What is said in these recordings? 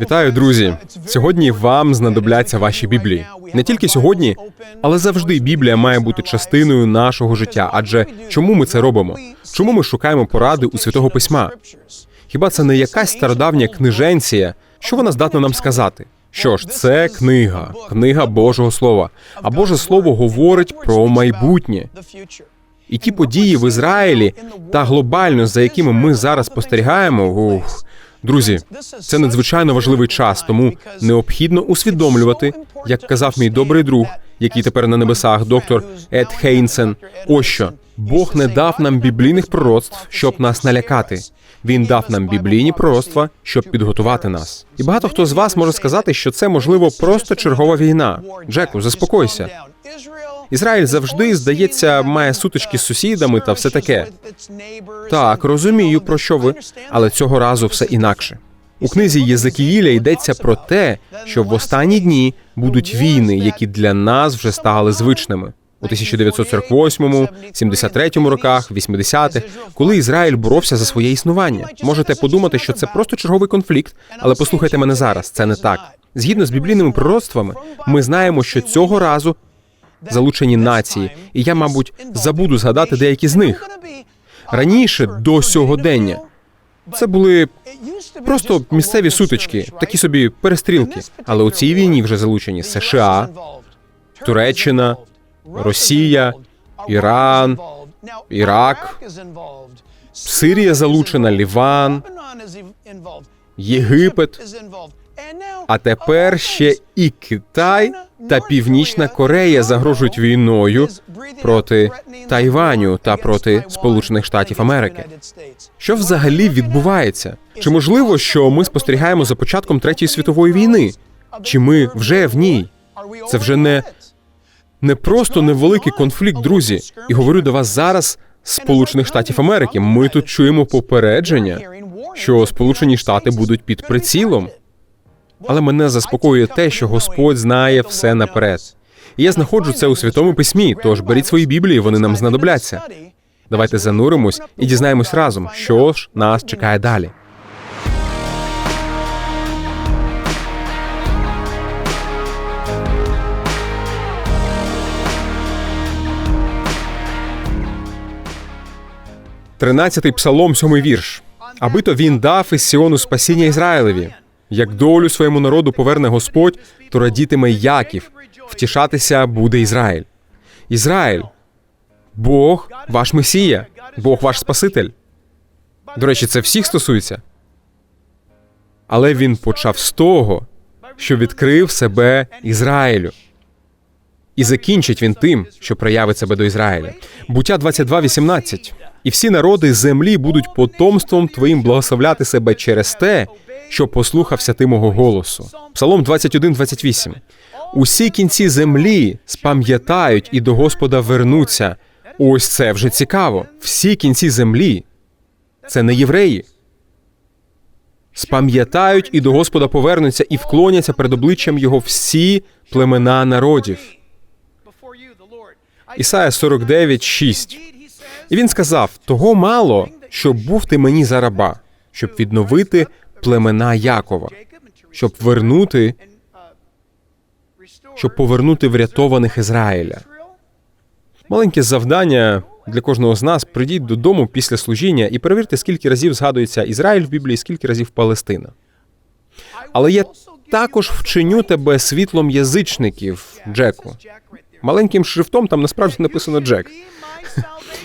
Вітаю, друзі! Сьогодні вам знадобляться ваші біблії. Не тільки сьогодні, але завжди Біблія має бути частиною нашого життя. Адже чому ми це робимо? Чому ми шукаємо поради у святого письма? Хіба це не якась стародавня книженція? Що вона здатна нам сказати? Що ж, це книга, книга Божого Слова. А Боже Слово говорить про майбутнє. І ті події в Ізраїлі та глобально, за якими ми зараз спостерігаємо, ух, друзі, це надзвичайно важливий час, тому необхідно усвідомлювати, як казав мій добрий друг, який тепер на небесах, доктор Ед Хейнсен. Ось що Бог не дав нам біблійних пророцтв, щоб нас налякати. Він дав нам біблійні пророцтва, щоб підготувати нас. І багато хто з вас може сказати, що це можливо просто чергова війна. Джеку, заспокойся. Ізраїль завжди, здається, має сутички з сусідами та все таке. Так, розумію, про що ви, але цього разу все інакше. У книзі Єзекіїля йдеться про те, що в останні дні будуть війни, які для нас вже стали звичними. У 1948, 73 роках, 80-х, коли Ізраїль боровся за своє існування. Можете подумати, що це просто черговий конфлікт, але послухайте мене зараз. Це не так. Згідно з біблійними пророцтвами, ми знаємо, що цього разу залучені нації, і я, мабуть, забуду згадати деякі з них. Раніше до сьогодення це були просто місцеві сутички, такі собі перестрілки. Але у цій війні вже залучені США, Туреччина, Росія, Іран, Ірак, Сирія залучена, Ліван, Єгипет, а тепер ще і Китай та Північна Корея загрожують війною проти Тайваню та проти Сполучених Штатів Америки. Що взагалі відбувається? Чи можливо, що ми спостерігаємо за початком третьої світової війни? Чи ми вже в ній? Це вже не, не просто невеликий конфлікт, друзі. І говорю до вас зараз Сполучених Штатів Америки. Ми тут чуємо попередження, що Сполучені Штати будуть під прицілом. Але мене заспокоює те, що Господь знає все наперед. І я знаходжу це у святому письмі. Тож беріть свої біблії, вони нам знадобляться. Давайте зануримось і дізнаємось разом, що ж нас чекає далі. Тринадцятий псалом, сьомий вірш. Аби то він дав із Сіону спасіння Ізраїлеві. Як долю своєму народу поверне Господь, то радітиме Яків, втішатися буде Ізраїль. Ізраїль, Бог ваш Месія, Бог ваш Спаситель. До речі, це всіх стосується. Але він почав з того, що відкрив себе Ізраїлю. І закінчить він тим, що проявить себе до Ізраїля. Буття 22.18. І всі народи землі будуть потомством твоїм благословляти себе через те, що послухався ти мого голосу. Псалом 21.28. Усі кінці землі спам'ятають і до Господа вернуться. Ось це вже цікаво. Всі кінці землі. Це не євреї. Спам'ятають і до Господа повернуться і вклоняться перед обличчям його всі племена народів. Ісая 49, 6. І він сказав: того мало, щоб був ти мені за раба, щоб відновити племена Якова, щоб вернути, щоб повернути врятованих Ізраїля. Маленьке завдання для кожного з нас: прийдіть додому після служіння і перевірте, скільки разів згадується Ізраїль в Біблії, скільки разів Палестина. Але я також вчиню тебе світлом язичників, Джеку. Маленьким шрифтом там насправді написано Джек.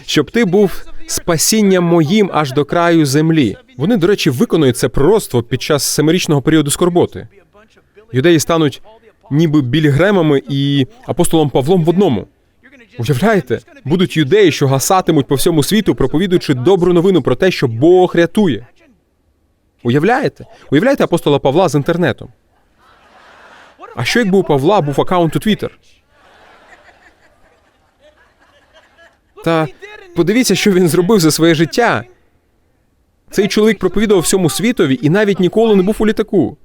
Щоб ти був спасінням моїм аж до краю землі. Вони, до речі, виконують це пророцтво під час семирічного періоду скорботи. Юдеї стануть ніби Більгремами і апостолом Павлом в одному. Уявляєте, будуть юдеї, що гасатимуть по всьому світу, проповідуючи добру новину про те, що Бог рятує. Уявляєте? Уявляєте апостола Павла з інтернетом? А що якби у Павла був аккаунт у Твіттер? Та подивіться, що він зробив за своє життя. Цей чоловік проповідував всьому світові і навіть ніколи не був у літаку.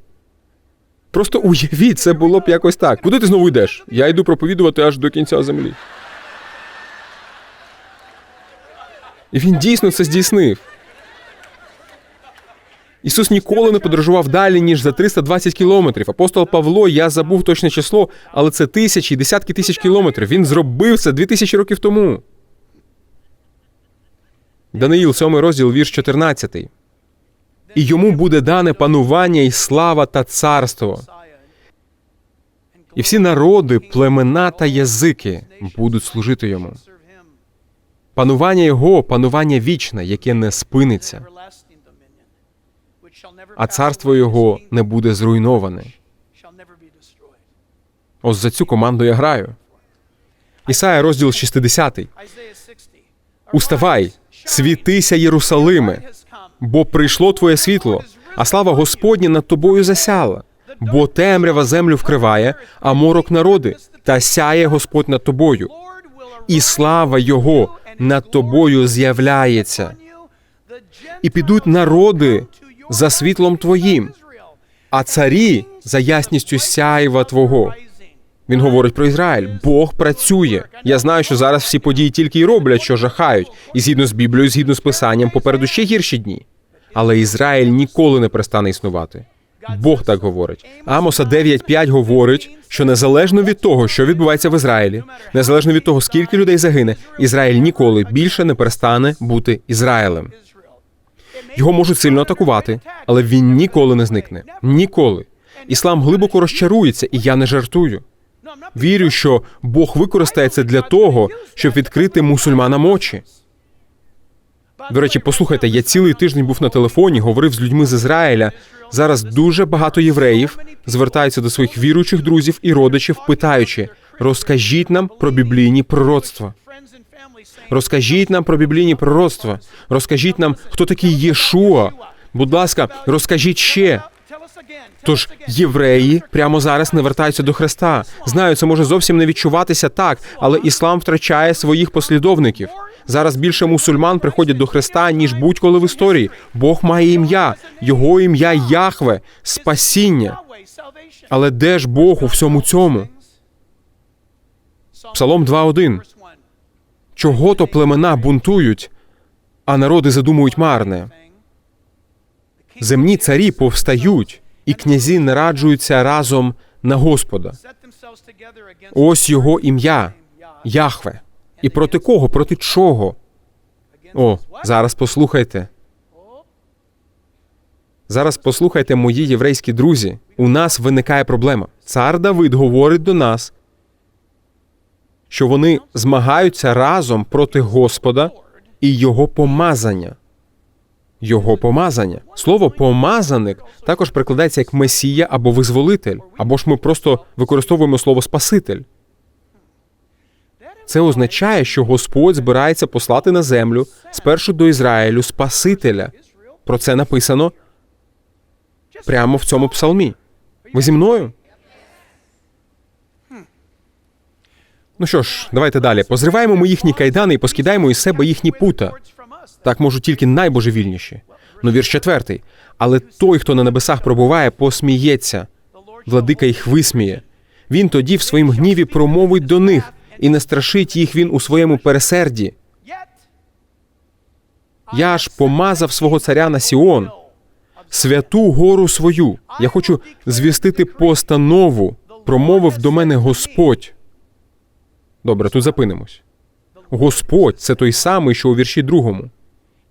Просто уявіть, це було б якось так. Куди ти знову йдеш? Я йду проповідувати аж до кінця землі. І він дійсно це здійснив. Ісус ніколи не подорожував далі, ніж за 320 кілометрів. Апостол Павло, я забув точне число, але це тисячі, десятки тисяч кілометрів. Він зробив це 2000 років тому. Даниїл, 7 розділ, вірш 14. І йому буде дане панування і слава та царство. І всі народи, племена та язики будуть служити йому. Панування його, панування вічне, яке не спиниться, а царство його не буде зруйноване. Ось за цю команду я граю. Ісая, розділ 60. Уставай, світися, Єрусалиме, бо прийшло твоє світло, а слава Господня над тобою засяла. Бо темрява землю вкриває, а морок народи, та сяє Господь над тобою, і слава Його над тобою з'являється. І підуть народи за світлом твоїм, а царі за ясністю сяйва Твого. Він говорить про Ізраїль. Бог працює. Я знаю, що зараз всі події тільки й роблять, що жахають, і згідно з Біблією, згідно з писанням, попереду ще гірші дні. Але Ізраїль ніколи не перестане існувати. Бог так говорить. Амоса 9.5 говорить, що незалежно від того, що відбувається в Ізраїлі, незалежно від того, скільки людей загине, Ізраїль ніколи більше не перестане бути Ізраїлем. Його можуть сильно атакувати, але він ніколи не зникне. Ніколи. Іслам глибоко розчарується, і я не жартую. Вірю, що Бог використає це для того, щоб відкрити мусульманам очі. До речі, послухайте, я цілий тиждень був на телефоні, говорив з людьми з Ізраїля. Зараз дуже багато євреїв звертаються до своїх віруючих друзів і родичів, питаючи: розкажіть нам про біблійні пророцтва. Розкажіть нам про біблійні пророцтва. Розкажіть нам, хто такий Єшуа. Будь ласка, розкажіть ще. Тож євреї прямо зараз не вертаються до Христа. Знаю, це може зовсім не відчуватися так, але іслам втрачає своїх послідовників. Зараз більше мусульман приходять до Христа, ніж будь-коли в історії. Бог має ім'я, його ім'я Яхве, спасіння. Але де ж Бог у всьому цьому? Псалом 2.1. Чого то племена бунтують, а народи задумують марне. Земні царі повстають, і князі нараджуються разом на Господа. Ось його ім'я Яхве. І проти кого? Проти чого? О, зараз послухайте. Зараз послухайте, мої єврейські друзі. У нас виникає проблема. Цар Давид говорить до нас, що вони змагаються разом проти Господа і його помазання. Його помазання. Слово помазаник також прикладається як месія або визволитель, або ж ми просто використовуємо слово Спаситель. Це означає, що Господь збирається послати на землю спершу до Ізраїлю Спасителя. Про це написано прямо в цьому псалмі. Ви зі мною? Ну що ж, давайте далі. Позриваємо ми їхні кайдани і поскидаємо із себе їхні пута. Так можуть тільки найбожевільніші. Ну, вірш четвертий. Але той, хто на небесах пробуває, посміється. Владика їх висміє. Він тоді в своїм гніві промовить до них, і не страшить їх він у своєму пересерді. Я ж помазав свого царя на Сіон, святу гору свою. Я хочу звістити постанову. Промовив до мене Господь. Добре, тут запинимось. Господь це той самий, що у вірші другому.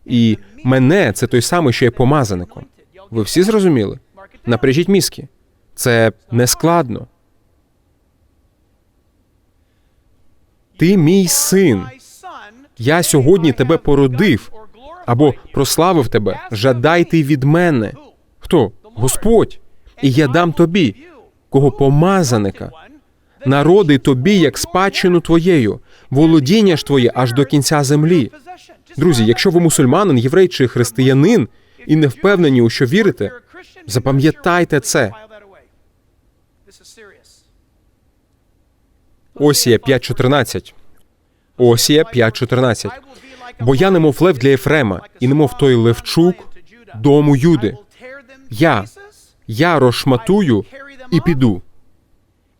І мене це той самий, що є помазаником. Ви всі зрозуміли? Напряжіть мізки. Це не складно. Ти мій син. Я сьогодні тебе породив або прославив тебе. Жадай ти від мене. Хто? Господь. І я дам тобі, кого помазаника. Народи тобі, як спадщину твоєю, володіння ж твоє аж до кінця землі. Друзі, якщо ви мусульманин, єврей чи християнин і не впевнені, у що вірите, запам'ятайте це. Осія 5.14. Осія 5.14. Бо я немов лев для Єфрема, і немов той левчук дому Юди. Я, я розшматую і піду.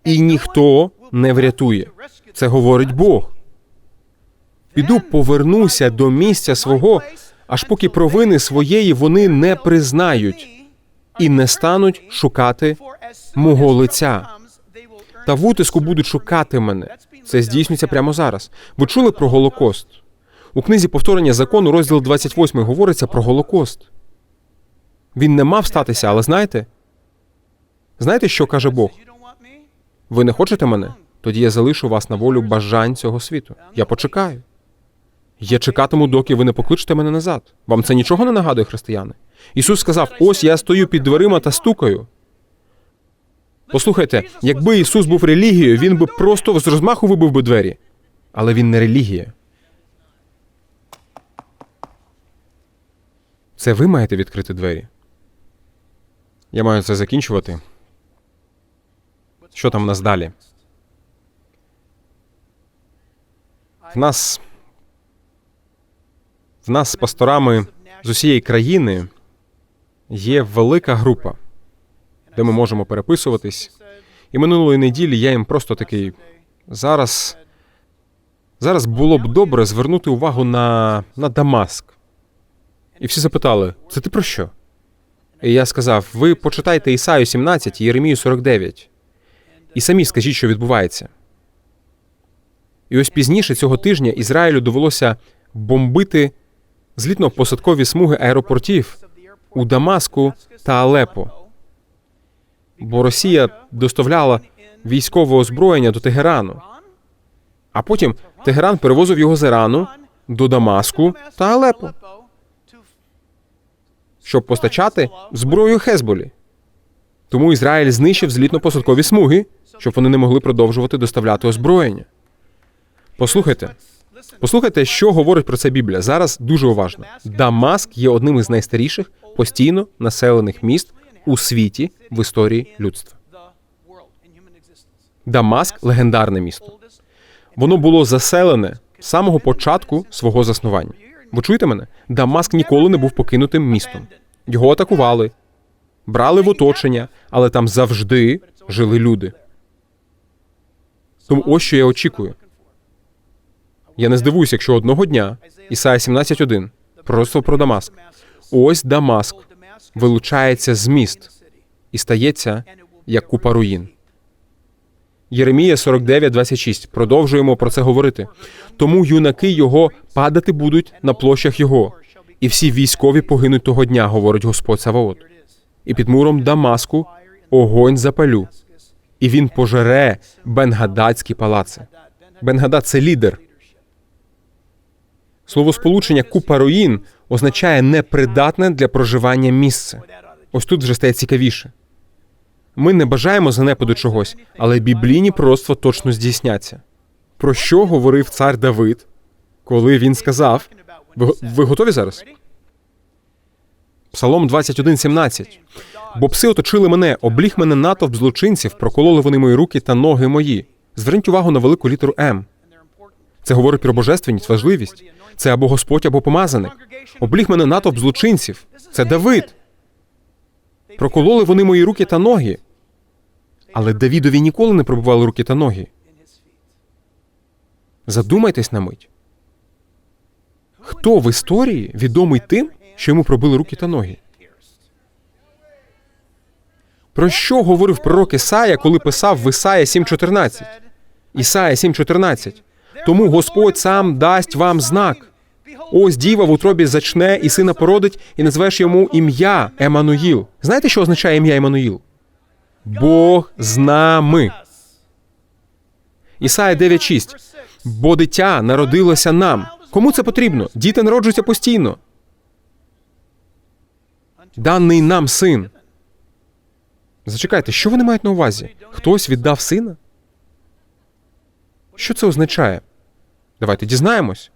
І ніхто не врятує. Це говорить Бог. Піду, повернуся до місця свого, аж поки провини своєї вони не признають і не стануть шукати мого лиця. Та в утиску будуть шукати мене. Це здійснюється прямо зараз. Ви чули про Голокост? У книзі повторення закону, розділ 28, говориться про Голокост. Він не мав статися, але знаєте? Знаєте, що каже Бог? Ви не хочете мене? Тоді я залишу вас на волю бажань цього світу. Я почекаю. Я чекатиму, доки ви не покличете мене назад. Вам це нічого не нагадує, християни? Ісус сказав: ось я стою під дверима та стукаю. Послухайте, якби Ісус був релігією, він би просто з розмаху вибив би двері. Але він не релігія. Це ви маєте відкрити двері. Я маю це закінчувати. Що там у нас далі? В нас. В нас з пасторами з усієї країни є велика група, де ми можемо переписуватись. І минулої неділі я їм просто такий. Зараз. Зараз було б добре звернути увагу на, на Дамаск. І всі запитали: це ти про що? І я сказав: ви почитайте Ісаю 17 і Єремію 49. І самі скажіть, що відбувається. І ось пізніше цього тижня Ізраїлю довелося бомбити злітно-посадкові смуги аеропортів у Дамаску та Алепо. Бо Росія доставляла військове озброєння до Тегерану, а потім Тегеран перевозив його з Ірану до Дамаску та Алепо, щоб постачати зброю Хезболі. Тому Ізраїль знищив злітно-посадкові смуги, щоб вони не могли продовжувати доставляти озброєння. Послухайте, послухайте, що говорить про це Біблія. Зараз дуже уважно. Дамаск є одним із найстаріших постійно населених міст у світі в історії людства. Дамаск легендарне місто. Воно було заселене з самого початку свого заснування. Ви чуєте мене? Дамаск ніколи не був покинутим містом. Його атакували, брали в оточення, але там завжди жили люди. Тому ось що я очікую. Я не здивуюся, якщо одного дня Ісая 17.1, пророцтво про Дамаск. Ось Дамаск вилучається з міст і стається як купа руїн. Єремія 49.26. Продовжуємо про це говорити. Тому юнаки його падати будуть на площах його, і всі військові погинуть того дня, говорить Господь Саваот. І під муром Дамаску огонь запалю, і він пожере Бенгададські палаци. Бенгадад – це лідер. Словосполучення купа руїн означає непридатне для проживання місце. Ось тут вже стає цікавіше. Ми не бажаємо занепаду чогось, але біблійні пророцтва точно здійсняться. Про що говорив цар Давид, коли він сказав: ви, ви готові зараз? Псалом 21.17. Бо пси оточили мене, обліг мене натовп злочинців, прокололи вони мої руки та ноги мої. Зверніть увагу на велику літеру М. Це говорить про божественність, важливість. Це або Господь, або помазаник. Обліг мене натовп злочинців. Це Давид. Прокололи вони мої руки та ноги. Але Давідові ніколи не пробували руки та ноги. Задумайтесь на мить. Хто в історії відомий тим, що йому пробили руки та ноги? Про що говорив пророк Ісая, коли писав в Ісая 7.14? Ісая 7.14. Тому Господь сам дасть вам знак. Ось діва в утробі зачне і сина породить, і назвеш йому ім'я Емануїл. Знаєте, що означає ім'я Емануїл? Бог з нами. Ісая 9.6. Бо дитя народилося нам. Кому це потрібно? Діти народжуються постійно. Даний нам син. Зачекайте, що вони мають на увазі? Хтось віддав сина? Що це означає? Давайте дізнаємось.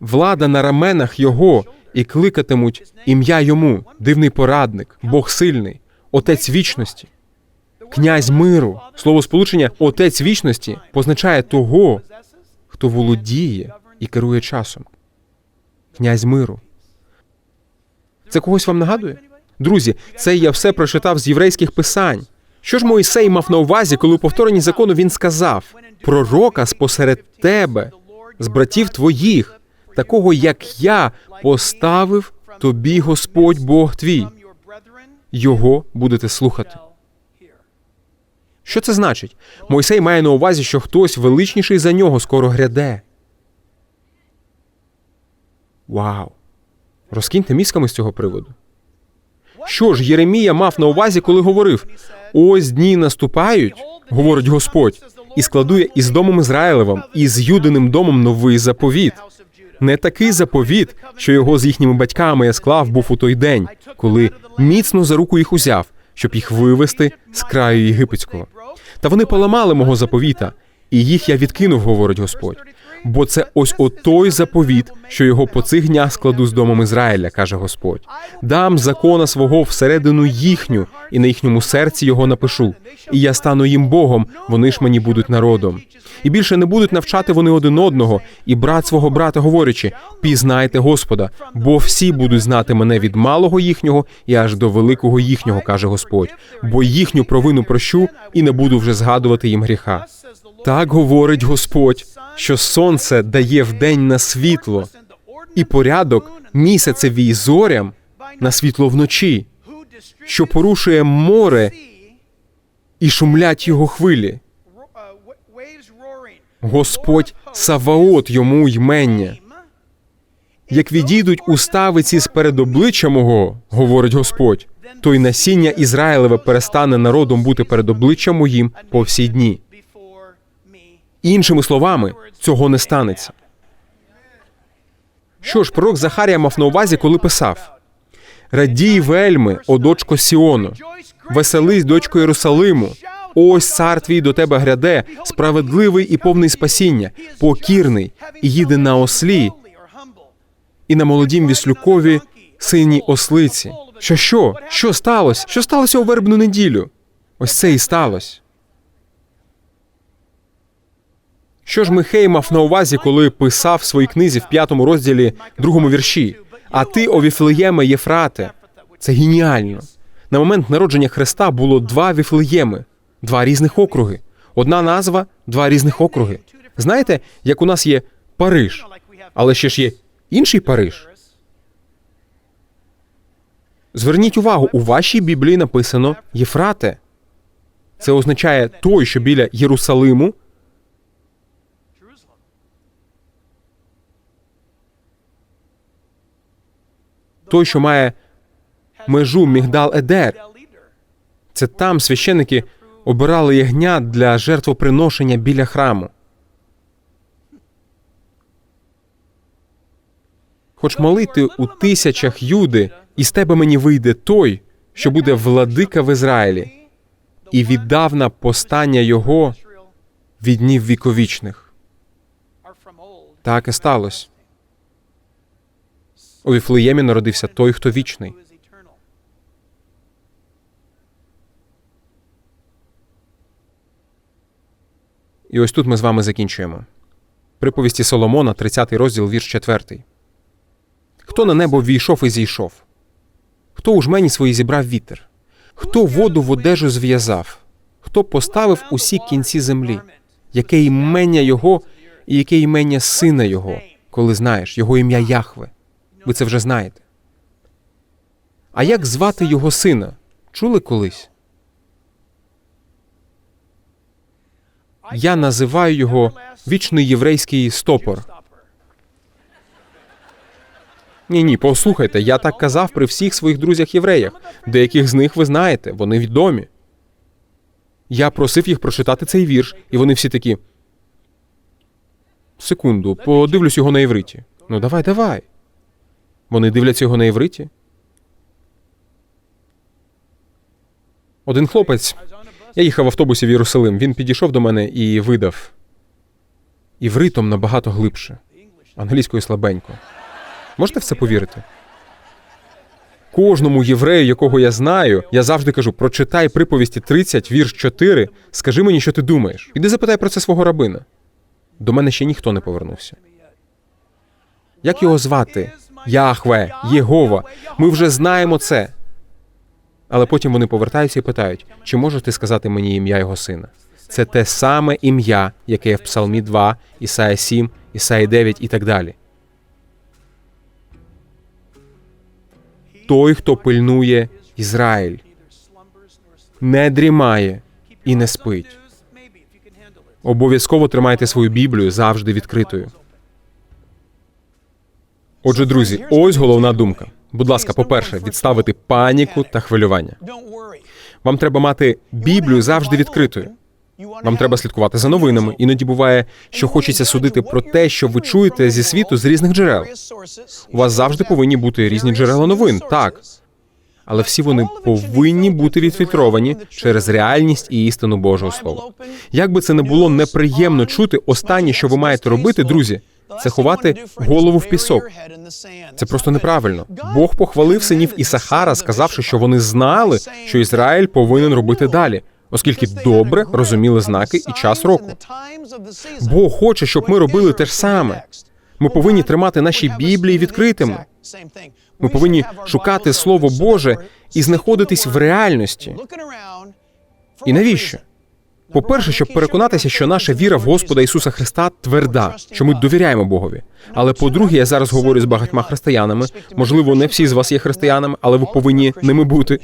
Влада на раменах його і кликатимуть ім'я йому, дивний порадник, Бог сильний, Отець вічності, князь миру. Слово сполучення Отець вічності позначає того, хто володіє і керує часом. Князь миру. Це когось вам нагадує? Друзі, це я все прочитав з єврейських писань. Що ж Моїсей мав на увазі, коли у повторенні закону він сказав: пророка спосеред тебе, з братів твоїх, такого як я поставив тобі Господь Бог твій. Його будете слухати. Що це значить? Мойсей має на увазі, що хтось величніший за нього скоро гряде. Вау. Розкиньте мізками з цього приводу. Що ж Єремія мав на увазі, коли говорив: ось дні наступають, говорить Господь, і складує із домом Ізраїлевим, і з Юдиним домом новий заповіт. Не такий заповіт, що його з їхніми батьками я склав був у той день, коли міцно за руку їх узяв, щоб їх вивести з краю єгипетського. Та вони поламали мого заповіта, і їх я відкинув, говорить Господь. Бо це ось отой заповіт, що його по цих днях складу з домом Ізраїля, каже Господь. Дам закона свого всередину їхню, і на їхньому серці його напишу. І я стану їм Богом, вони ж мені будуть народом. І більше не будуть навчати вони один одного, і брат свого брата, говорячи: пізнайте Господа, бо всі будуть знати мене від малого їхнього і аж до великого їхнього, каже Господь. Бо їхню провину прощу і не буду вже згадувати їм гріха. Так говорить Господь, що сонце дає вдень на світло, і порядок місяцевій зорям на світло вночі, що порушує море і шумлять його хвилі. Господь Саваот йому ймення. Як відійдуть уставиці з перед обличчя мого, говорить Господь, то й насіння Ізраїлеве перестане народом бути перед обличчям моїм по всі дні. Іншими словами, цього не станеться. Що ж, пророк Захарія мав на увазі, коли писав: Радій вельми, о дочко Сіону, веселись, дочко Єрусалиму. Ось цар твій до тебе гряде, справедливий і повний спасіння, покірний, і їде на ослі, і на молодім віслюкові синій ослиці. Що що? Що сталося? Що сталося у вербну неділю? Ось це і сталося. Що ж Михей мав на увазі, коли писав в своїй книзі в п'ятому розділі, другому вірші? А ти, о Віфлеєме Єфрате. Це геніально. На момент народження Христа було два Віфлеєми, два різних округи. Одна назва, два різних округи. Знаєте, як у нас є Париж, але ще ж є інший Париж. Зверніть увагу, у вашій Біблії написано Єфрате. Це означає той, що біля Єрусалиму. Той, що має межу Мігдал Едер. Це там священники обирали ягнят для жертвоприношення біля храму. Хоч молити у тисячах юди, і з тебе мені вийде той, що буде владика в Ізраїлі, і віддавна постання його від днів віковічних. Так і сталося. У Віфлеємі народився той, хто вічний. І ось тут ми з вами закінчуємо. Приповісті Соломона, 30 розділ, вірш 4. Хто на небо війшов і зійшов? Хто у жмені свої зібрав вітер? Хто воду в одежу зв'язав? Хто поставив усі кінці землі? Яке імення його і яке імення сина його, коли знаєш його ім'я Яхве? Ви це вже знаєте. А як звати його сина? Чули колись? Я називаю його вічний єврейський стопор. Ні, ні, послухайте, я так казав при всіх своїх друзях-євреях. Деяких з них ви знаєте, вони відомі. Я просив їх прочитати цей вірш, і вони всі такі. Секунду, подивлюсь його на євриті. Ну, давай, давай. Вони дивляться його на євриті. Один хлопець. Я їхав в автобусі в Єрусалим. Він підійшов до мене і видав. Івритом набагато глибше. Англійською слабенько. Можете в це повірити? Кожному єврею, якого я знаю, я завжди кажу: прочитай приповісті 30, вірш 4, скажи мені, що ти думаєш. Іди запитай про це свого рабина. До мене ще ніхто не повернувся. Як його звати? Яхве, Єгова. Ми вже знаємо це. Але потім вони повертаються і питають, чи можете сказати мені ім'я його сина? Це те саме ім'я, яке є в Псалмі 2, Ісая 7, Ісаї 9 і так далі. Той, хто пильнує Ізраїль, не дрімає і не спить. Обов'язково тримайте свою Біблію завжди відкритою. Отже, друзі, ось головна думка. Будь ласка, по-перше, відставити паніку та хвилювання. Вам треба мати Біблію завжди відкритою. Вам треба слідкувати за новинами. Іноді буває, що хочеться судити про те, що ви чуєте зі світу з різних джерел. У вас завжди повинні бути різні джерела новин, так. Але всі вони повинні бути відфільтровані через реальність і істину Божого Слова. Як би це не було неприємно чути, останнє, що ви маєте робити, друзі, це ховати голову в пісок. Це просто неправильно. Бог похвалив синів Ісахара, сказавши, що вони знали, що Ізраїль повинен робити далі, оскільки добре розуміли знаки і час року. Бог хоче, щоб ми робили те ж саме. Ми повинні тримати наші Біблії відкритими. Ми повинні шукати Слово Боже і знаходитись в реальності. І навіщо? По-перше, щоб переконатися, що наша віра в Господа Ісуса Христа тверда, що ми довіряємо Богові. Але по-друге, я зараз говорю з багатьма християнами. Можливо, не всі з вас є християнами, але ви повинні ними бути.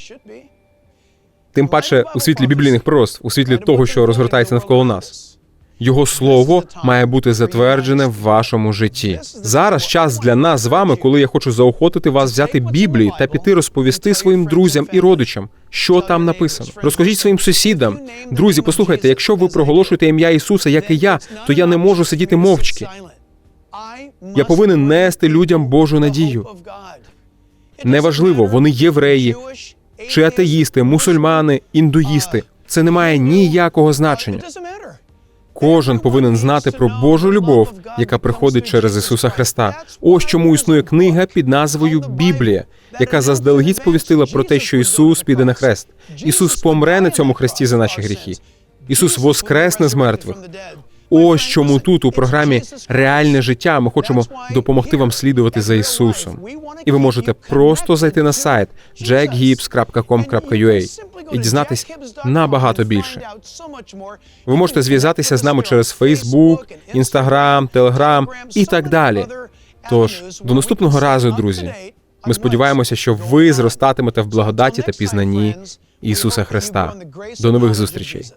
Тим паче у світлі біблійних пророцтв, у світлі того, що розгортається навколо нас. Його слово має бути затверджене в вашому житті. Зараз час для нас з вами, коли я хочу заохотити вас взяти Біблію та піти розповісти своїм друзям і родичам, що там написано. Розкажіть своїм сусідам. Друзі, послухайте, якщо ви проголошуєте ім'я Ісуса, як і я, то я не можу сидіти мовчки. Я повинен нести людям Божу надію. Неважливо, вони євреї чи атеїсти, мусульмани, індуїсти. Це не має ніякого значення. Кожен повинен знати про Божу любов, яка приходить через Ісуса Христа. Ось чому існує книга під назвою Біблія, яка заздалегідь сповістила про те, що Ісус піде на хрест. Ісус помре на цьому хресті за наші гріхи. Ісус воскресне з мертвих. Ось чому тут у програмі Реальне життя ми хочемо допомогти вам слідувати за Ісусом. І ви можете просто зайти на сайт jackgibbs.com.ua і дізнатись набагато більше. Ви можете зв'язатися з нами через Facebook, Instagram, Telegram і так далі. Тож до наступного разу, друзі. Ми сподіваємося, що ви зростатимете в благодаті та пізнанні Ісуса Христа. До нових зустрічей.